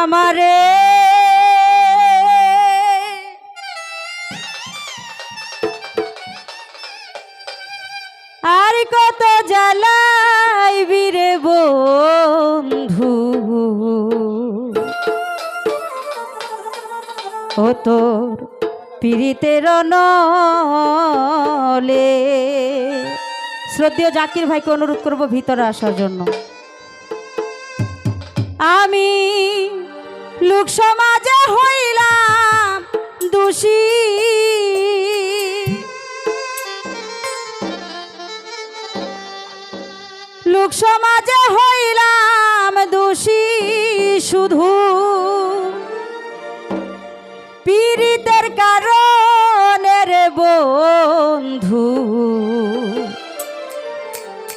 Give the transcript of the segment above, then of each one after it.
আমারে। আর কত জ্বালাই বীরে বন্ধু। ও তোর পীড়িতের নলে। শ্রদ্ধেয় জাকির ভাইকে অনুরোধ করব ভিতরে আসার জন্য। আমি লোক সমাজে হইলাম দোষী। লোক সমাজে হইলাম দোষী শুধু। পীড়িতের কারণে রে বন্ধু।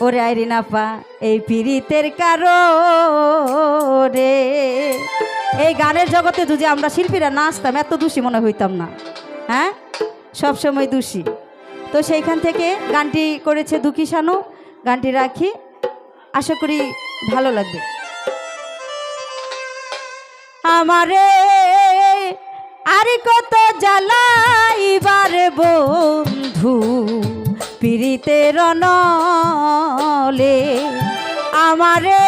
ওরে আইরিনাপা এই পীড়িতের কারণে এই গানের জগতে যদি আমরা শিল্পীরা নাচতাম, এত দোষী মনে হইতাম না। হ্যাঁ? সবসময় দোষী। তো সেইখান থেকে গানটি করেছে দুঃখী শানু, গানটি রাখি। আশা করি ভালো লাগবে। আমারে আর কত জ্বালাইবার বন্ধু, পীড়িতের নলে। আমারে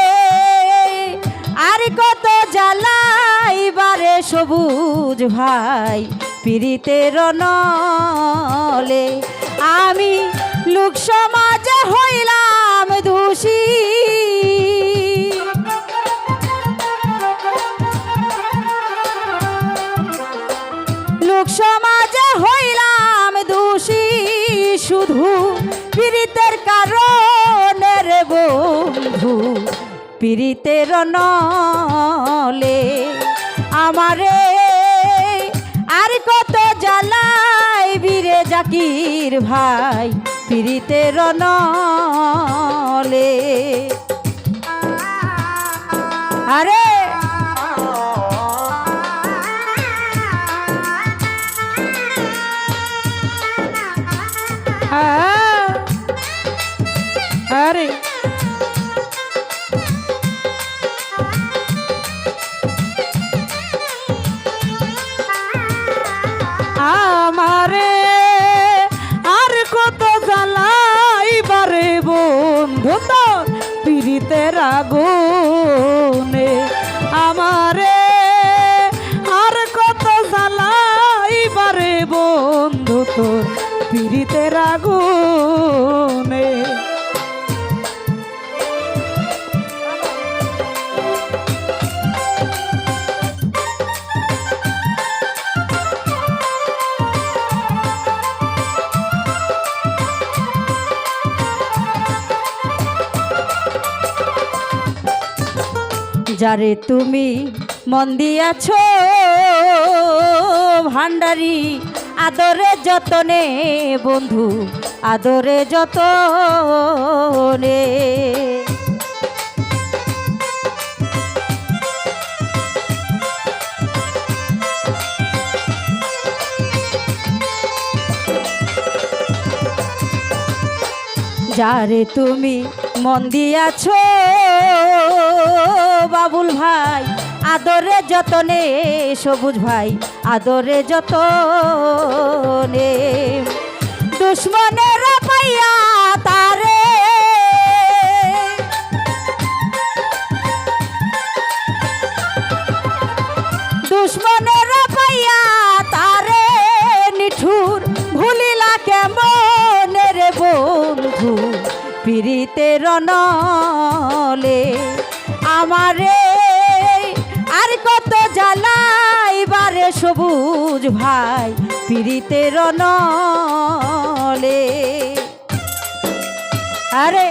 আর কত জ্বালাইবারে সবুজ ভাই পীড়িতের নলে। আমি লোক সমাজে হইলাম দোষী। লোক সমাজে হইলাম দোষী। শুধু পীড়িতের কারণে পীড়িতের নলে আমারে আর কত জ্বালাই বীরে জাকির ভাই পীড়িতের নলে আরে। আরে পীড়িতের আগুনে আমারে আর কত জ্বালাইবারে বন্ধু তোর পীড়িতের আগুনে যারে তুমি মন দিয়াছ ভান্ডারি আদরে যতনে বন্ধু আদরে যতনে। যারে তুমি মন দিয়াছ বাবুল ভাই, আদরে যতনে, সবুজ ভাই, আদরে যতনে। দুশ্মনের পাইয়া তারে। দুশ্মনের পাইয়া তারে, নিঠুর ভুলিলা কেমন রে বন্ধু পীড়িতের নলে আমারে। আর কত জ্বালাইবারে সবুজ ভাই পীড়িতের নলে। আরে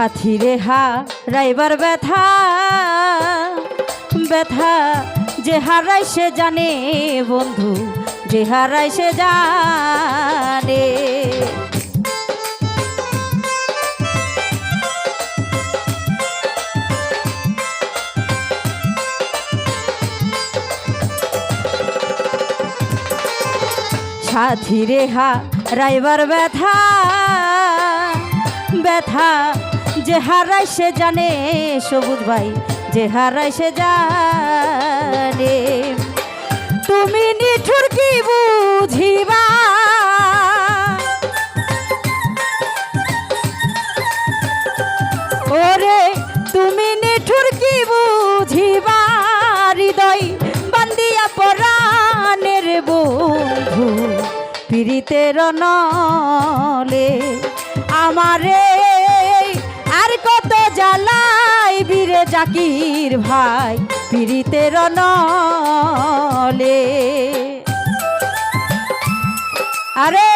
সাথী রে হা রাইবার ব্যথা ব্যথা যে হারাই সে জানে বন্ধু, যে হারাই সে জানে। সাথী রে হা রাইবার ব্যথা ব্যথা যে হারাই সে জানে, সবুজ ভাই, যে হারাই সে জানে। তুমি নিঠুর কি বুঝিবা? ওরে, তুমি নিঠুর কি বুঝিবা? হৃদয় বান্দিয়া পরাণের বন্ধু, পীড়িতের নলে আমারে আর কত জ্বালাই বীরে জাকির ভাই পিড়িতে রনলে আরে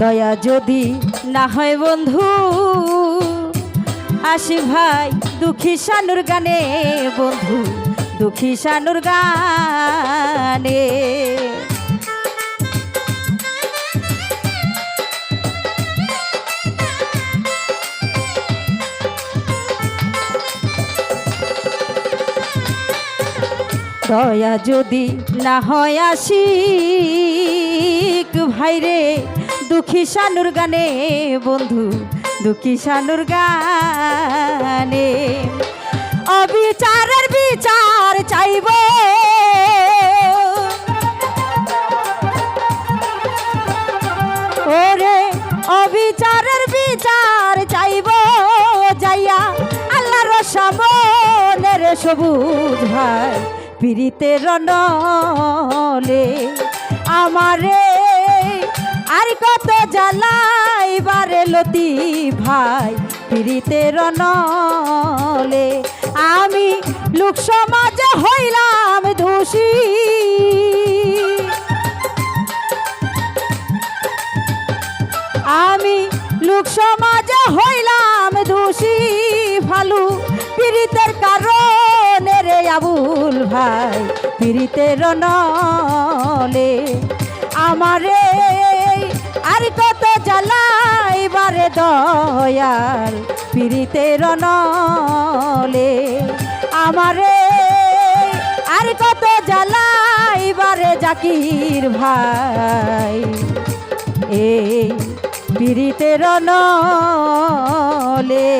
দয়া যদি না হয় বন্ধু, আসি ভাই দুঃখী শানুর গানে, বন্ধু দুঃখী শানুর গানে। দয়া যদি না হয় আশিক ভাইরে দুঃখী শানুর গানে, বন্ধু, দুঃখী শানুর গানে। অবিচারের বিচার চাইব। ওরে, অবিচারের বিচার চাইব। যাইয়া আল্লাহর সামনের সবুজ ভাই পীড়িতের নলে আমারে আর কত জ্বালাই বারে লতি ভাই পীড়িতের নলে আমি লোক সমাজে হইলাম দোষী। আমি লোক সমাজে হইলাম দোষী ফালু পীড়িতের কারণে রে আবুল ভাই পীড়িতের নলে আমারে আর কত জ্বালাইবারে দয়াল পিড়িতে রনলে আমারে আর কত জ্বালাইবারে জাকির ভাই। এই পিড়িতে নলে